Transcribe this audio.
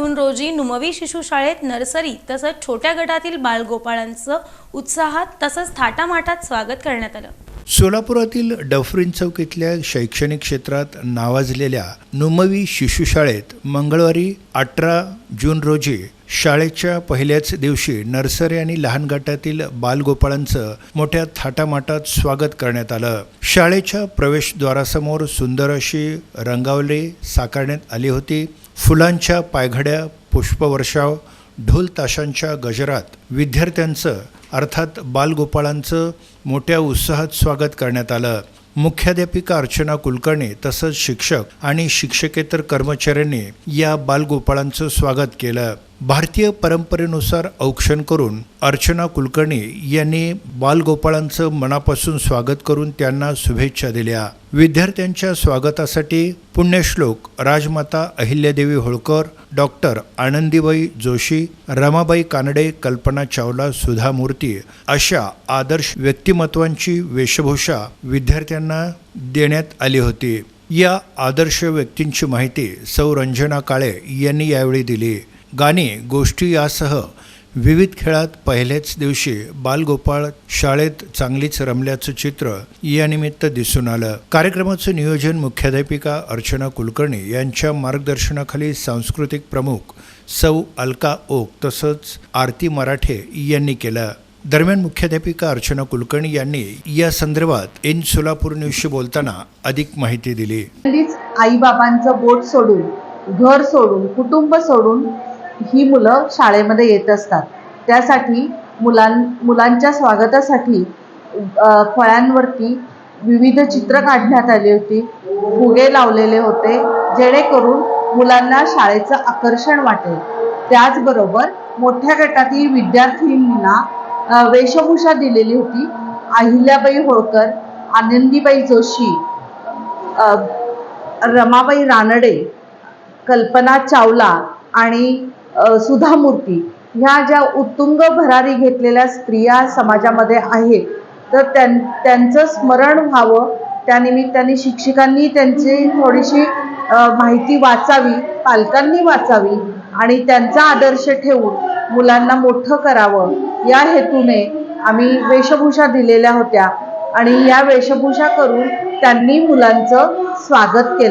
नुमवी शिशुशाळेत nursery तसंच छोट्या गटातील बालगोपाळांचं उत्साहात तसंच थाटामाटात स्वागत करण्यात आलं. सोलापुरातील डफरीन चौक इथल्या शैक्षणिक क्षेत्रात नावाजलेल्या नुमवी शिशुशाळेत मंगळवारी अठरा जून रोजी शाळेच्या पहिल्याच दिवशी नर्सरी आणि लहान गटातील बालगोपाळांचं मोठ्या थाटामाटात स्वागत करण्यात आलं. शाळेच्या प्रवेशद्वारासमोर सुंदर अशी रंगावली साकारण्यात आली होती. फुलांच्या पायघड्या पुष्पवर्षाव ढोल ताशांच्या गजरात विद्यार्थ्यांचं अर्थात बालगोपाळांचं मोठ्या उत्साहात स्वागत करण्यात आलं. मुख्याध्यापिका अर्चना कुलकर्णी तसंच शिक्षक आणि शिक्षकेतर कर्मचाऱ्यांनी या बालगोपाळांचं स्वागत केलं. भारतीय परंपरेनुसार औक्षण करून अर्चना कुलकर्णी यांनी बालगोपाळांचं मनापासून स्वागत करून त्यांना शुभेच्छा दिल्या. विद्यार्थ्यांच्या स्वागतासाठी पुण्यश्लोक राजमाता अहिल्यादेवी होळकर डॉक्टर आनंदीबाई जोशी रमाबाई कानडे कल्पना चावला सुधा मूर्ती अशा आदर्श व्यक्तिमत्वांची वेशभूषा विद्यार्थ्यांना देण्यात आली होती. या आदर्श व्यक्तींची माहिती सौ रंजना काळे यांनी यावेळी दिली. गाणे गोष्टी यासह विविध खेळात पहिल्याच दिवशी बालगोपाळ शाळेत चांगलीच रमल्याचं चित्र यानिमित्त दिसून आलं. कार्यक्रमाचं नियोजन मुख्याध्यापिका अर्चना कुलकर्णी यांच्या मार्गदर्शनाखाली सांस्कृतिक प्रमुख सौ अलका ओक तसंच आरती मराठे यांनी केलं. दरम्यान मुख्याध्यापिका अर्चना कुलकर्णी यांनी या संदर्भात इन सोलापूर न्यूजशी बोलताना अधिक माहिती दिली. आई बाबांचं बोट सोडून घर सोडून कुटुंब सोडून ही मुलं शाळेमध्ये येत असतात. त्यासाठी मुलां मुलांच्या स्वागतासाठी फळ्यांवरती विविध चित्र काढण्यात आली होती. फुगे लावलेले होते जेणेकरून मुलांना शाळेचं आकर्षण वाटेल. त्याचबरोबर मोठ्या गटातील विद्यार्थिनींना वेशभूषा दिलेली होती. अहिल्याबाई होळकर आनंदीबाई जोशी रमाबाई रानडे कल्पना चावला आणि सुधामूर्ती सुधा मूर्ती ह्या ज्या उत्तुंग भरारी घेतलेल्या स्त्रिया समाजामध्ये आहेत तर त्यां त्यांचं स्मरण व्हावं. त्यानिमित्ताने शिक्षकांनी त्यांची थोडीशी माहिती वाचावी पालकांनी वाचावी आणि त्यांचा आदर्श ठेवून मुलांना मोठं करावं. या हेतूने आम्ही वेशभूषा दिलेल्या होत्या आणि या वेशभूषा करून त्यांनी मुलांचं स्वागत केलं.